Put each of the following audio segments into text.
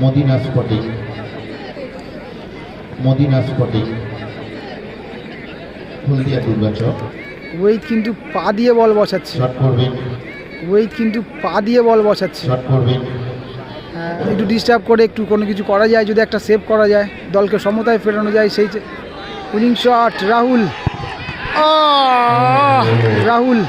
Modena Sporting. Modena Sporting. Haldia Durgachak. Wait কিন্তু পা দিয়ে বল বসাচ্ছে। শট করবেন। ওয়েট কিন্তু পা দিয়ে বল বসাচ্ছে। শট করবেন। হ্যাঁ, একটু ডিস্টার্ব করে একটু কোনো কিছু করা যায় যদি একটা সেভ করা যায় দলকে সমতায় ফেরানো যায় সেই উইনিং শট রাহুল! রাহুল।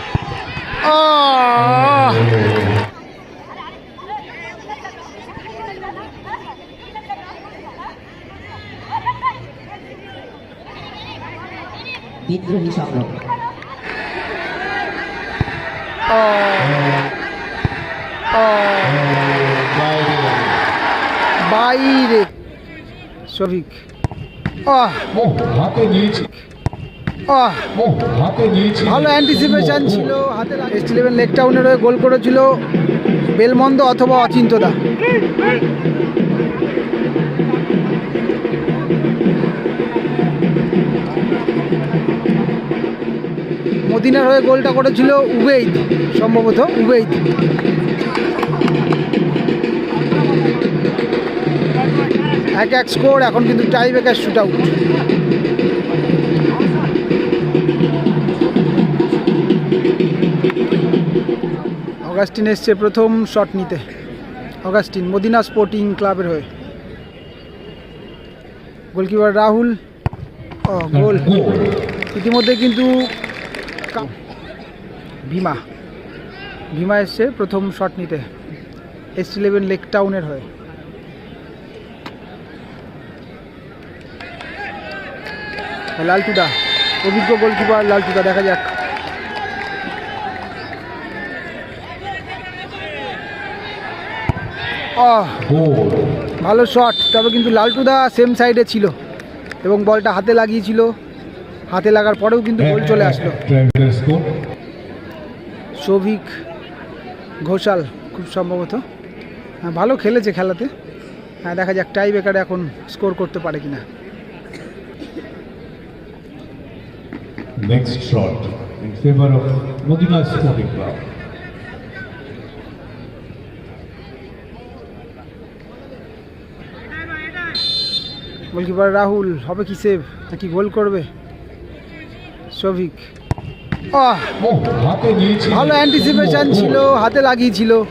বিদ্রোহী সংগ্রাম! বাইরে। বাইরে শফিক। আহ। ও হাতে নিয়েছে। আহ। ও হাতে ভালো অ্যান্টিসিপেশন ছিল হাতে এস ইলেভেন লেক টাউনের হয়ে গোল করেছিল বেলমন্দ অথবা অচিন্তদা। মদিনার হয়ে গোলটা করেছিল উবেইদ, সম্ভবত উবেইদ। এক এক স্কোর এখন কিন্তু tie breaker shoot out Augustine এসছে প্রথম শট নিতে। অগাস্টিন, মদিনা স্পোর্টিং ক্লাবের হয়ে। গোলকিপার রাহুল, ও গোল গোল ইতিমধ্যে কিন্তু ভীমা। ভীমা এসছে প্রথম শট নিতে। এস ইলেভেন লেক টাউনের হয়ে। লালটুদা। অভিজ্ঞ গোলকিপার লালটুদা, দেখা যাক। ভালো শট তবে কিন্তু লালটুদা সেম সাইডে ছিল এবং বলটা হাতে লাগিয়েছিল। হাতে লাগার পরেও কিন্তু গোল চলে আসলো। সৌভিক ঘোষাল খুব সম্ভবত। হ্যাঁ ভালো খেলেছে খেলাতে। হ্যাঁ দেখা যাক টাই বেকারে এখন স্কোর করতে পারে কিনা। Next shot in favor of Modena Sporting Club. Goalkeeper Rahul হবে কি সেভ নাকি গোল করবে? ও ভালো অ্যান্টিসিপেশন ছিল হাতে লাগিয়েছিল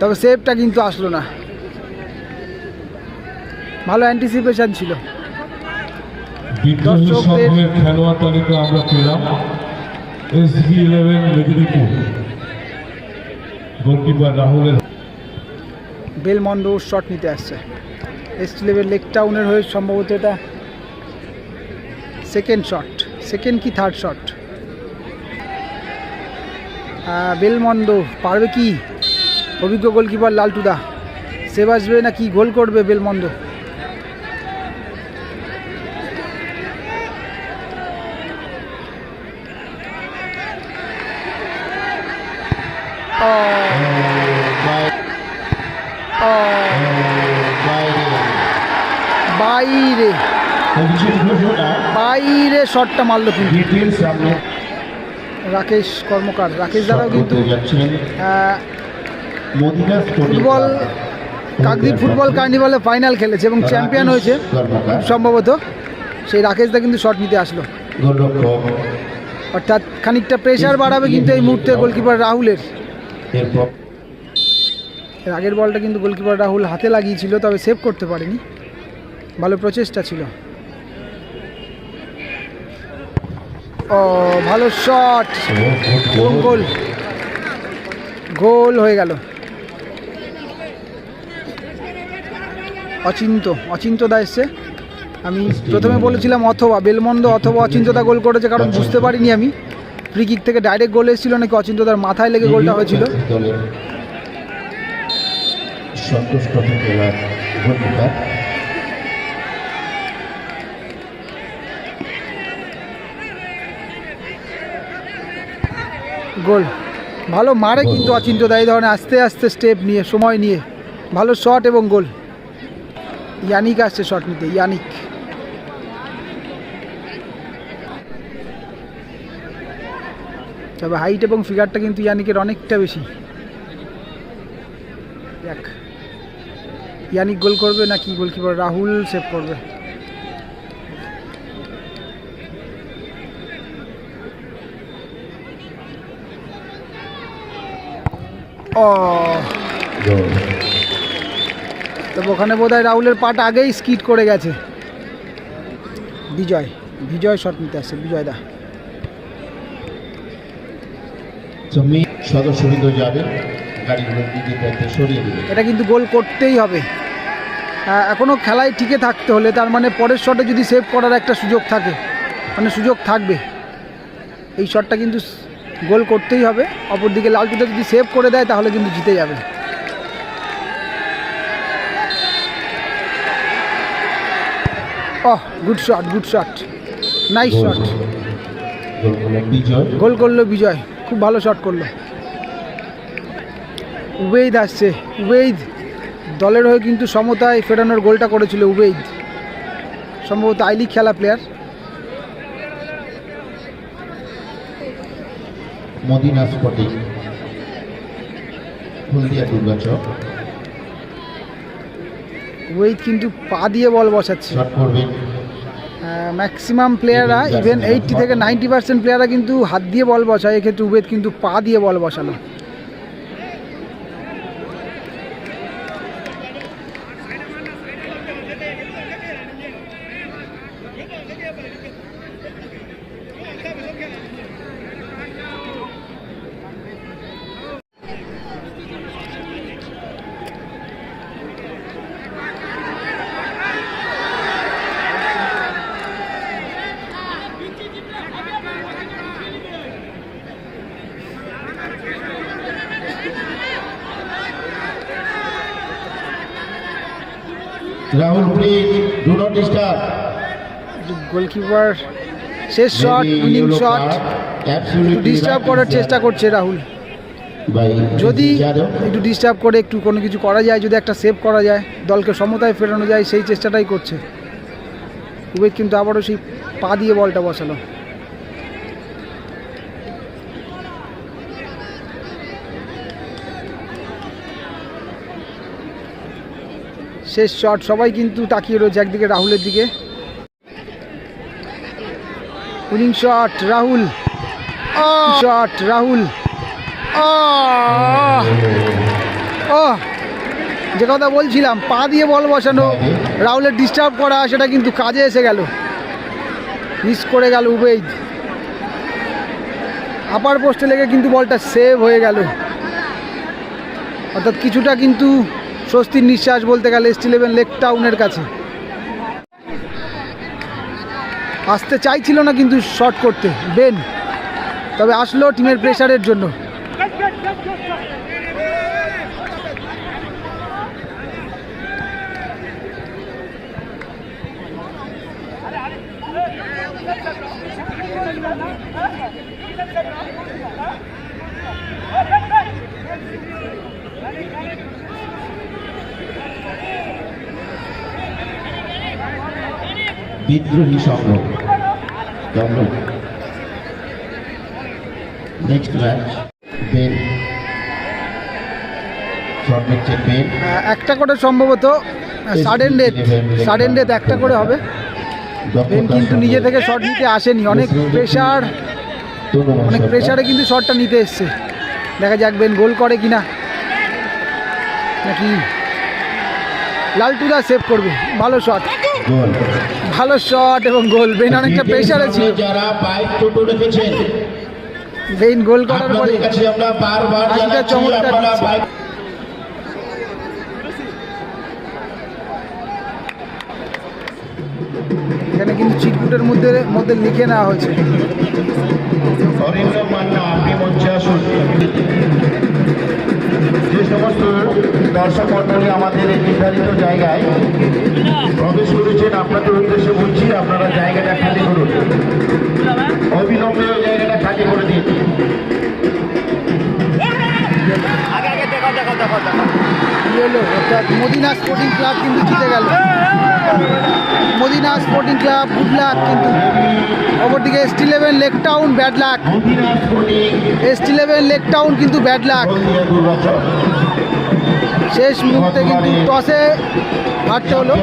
তবে সেভটা কিন্তু আসলো না। ভালো অ্যান্টিসিপেশন ছিল। বিদ্রোহী দর্শকদের- খেলোয়াড় তালিকা আমরা পেলাম। এসবি ইলেভেন মেদিনীপুর গোলকিপার রাহুলের বেলমন্ড শট নিতে আসছে। এস্ট লেভেল লেক টাউনের হয়ে সম্ভবত এটা সেকেন্ড শট সেকেন্ড কি থার্ড শট বেলমন্দ পারবে কি? অভিজ্ঞ গোলকিপার লালটুদা। সেভ আসবে না কি গোল করবে বেলমন্দ? বাইরে। বাইরে শটটা মারলো কিন্তু। রাকেশ কর্মকার রাকেশ দ্বারাও কিন্তু স্পোর্টিং ফুটবল। কাকদ্বীপ ফুটবল কার্নিভালে ফাইনাল খেলেছে এবং চ্যাম্পিয়ন হয়েছে সম্ভবত। সেই রাকেশদা কিন্তু শট নিতে আসলো। অর্থাৎ খানিকটা প্রেশার বাড়াবে কিন্তু এই মুহূর্তে গোলকিপার রাহুলের। এর আগের বলটা কিন্তু গোলকিপার রাহুল হাতে লাগিয়েছিল তবে সেভ করতে পারেনি। ভালো প্রচেষ্টা ছিল। ও, ভালো শট গোল? গোল হয়ে গেল। অচিন্ত অচিন্তদা এসছে। আমি প্রথমে বলেছিলাম অথবা, বেলমন্দ অথবা অচিন্তদা গোল করেছে, কারণ বুঝতে পারিনি আমি। ফ্রি কিক থেকে ডাইরেক্ট গোল এসেছিল নাকি অচিন্তদার মাথায় লেগে গোলটা হয়েছিল। দলের গোল। ভালো মারে কিন্তু অচিন্তদা এই ধরনের আস্তে আস্তে স্টেপ নিয়ে সময় নিয়ে। ভালো শট এবং গোল। ইয়ানিক আসছে শট নিতে ইয়ানিক। তবে হাইট এবং ফিগারটা কিন্তু ইয়ানিকের অনেকটা বেশি। দেখ ইয়ানিক গোল করবে না কি গোলকিপার রাহুল সেভ করবে? ও। তবে ওখানে বোধ হয় রাহুলের পাট আগেই স্কিট করে গেছে। বিজয় বিজয় শট নিতে আসছে বিজয় দা। জমি সদস্যবৃন্দ যাবে গাড়িগুলো সরিয়ে দেবে। এটা কিন্তু গোল করতেই হবে। আহ, এখনও খেলায় টিকে থাকতে হলে তার মানে পরের শটে যদি সেভ করার একটা সুযোগ থাকে মানে সুযোগ থাকবে এই শটটা কিন্তু গোল করতেই হবে। অপরদিকে লালটুটা যদি সেভ করে দেয় তাহলে কিন্তু জিতে যাবে। ওহ good shot good shot nice shot goal করল বিজয়। খুব ভালো শট করল। উবেইদ আসছে। উবেইদ দলের হয়ে কিন্তু সমতায় ফেরানোর গোলটা করেছিল উবেইদ। সম্ভবত আই লিগ খেলা player Modena Sporting Haldia Durgachak ওই কিন্তু পা দিয়ে বল বসাচ্ছে। ম্যাক্সিমাম প্লেয়াররা ইভেন এইটটি থেকে নাইনটি পার্সেন্ট প্লেয়াররা কিন্তু হাত দিয়ে বল বসায়। এক্ষেত্রে উবেদ কিন্তু পা দিয়ে বল বসানো Rahul please do not disturb goalkeeper শেষ শট উইনিং শট ডিস্টার্ব করার চেষ্টা করছে রাহুল। যদি একটু ডিস্টার্ব করে একটু কোনো কিছু করা যায় যদি একটা সেভ করা যায় দলকে সমতায় ফেরানো যায় সেই চেষ্টাটাই করছে। উবেদ কিন্তু আবারও সেই পা দিয়ে বলটা বসালো। শেষ শট সবাই কিন্তু তাকিয়ে রয়েছে একদিকে রাহুলের দিকে। Winning shot Rahul. Shot Rahul. ও যে কথা বলছিলাম, পা দিয়ে বল বসানো, রাহুলের ডিস্টার্ব করা, সেটা কিন্তু কাজে এসে গেল। মিস করে গেল উবেদ আপার পোস্টে লেগে কিন্তু বলটা সেভ হয়ে গেল। অর্থাৎ কিছুটা কিন্তু স্বস্তির নিঃশ্বাস বলতে গেলে এস ইলেভেন লেক টাউনের কাছে। আসতে চাইছিল না কিন্তু শর্ট করতে। বেন, তবে আসলো টিমের প্রেশারের জন্য। বিদ্রোহী দমন নেক্সট ম্যাচ একটা করে সম্ভবত সাডেন ডেথ সাডেন ডেথ একটা করে হবে। বেন কিন্তু নিজে থেকে শট নিতে আসেনি। অনেক প্রেশার অনেক প্রেশারে কিন্তু শটটা নিতে এসছে। দেখা যাক বেন গোল করে কিনা। নাকি লালটুদা সেভ করবে। ভালো শট ভালো শট এবং গোল। বেন অনেকটা প্রেশারে ছিল বেন গোল করার পরে হাসিটা চমৎকার এখানে কিন্তু চিটকুটের মধ্যে মধ্যে লিখে নেওয়া হয়েছে। আপনি মঞ্চে আসুন। দর্শক মন্ডলী আমাদের এই নির্ধারিত জায়গায় প্রবেশ করেছেন। আপনাদের উদ্দেশ্যে বলছি আপনারা জায়গাটা খালি করুন। অবিলম্বে ওই জায়গাটা খালি করে দিন। মদিনা স্পোর্টিং ক্লাব কিন্তু জিতে গেল। Modena Sporting Club good luck কিন্তু। অপরদিকে S T eleven Lake Town bad luck Modena Sporting S eleven Lake Town কিন্তু ব্যাড লাক শেষ মুহূর্তে কিন্তু টসে হারতে হলো।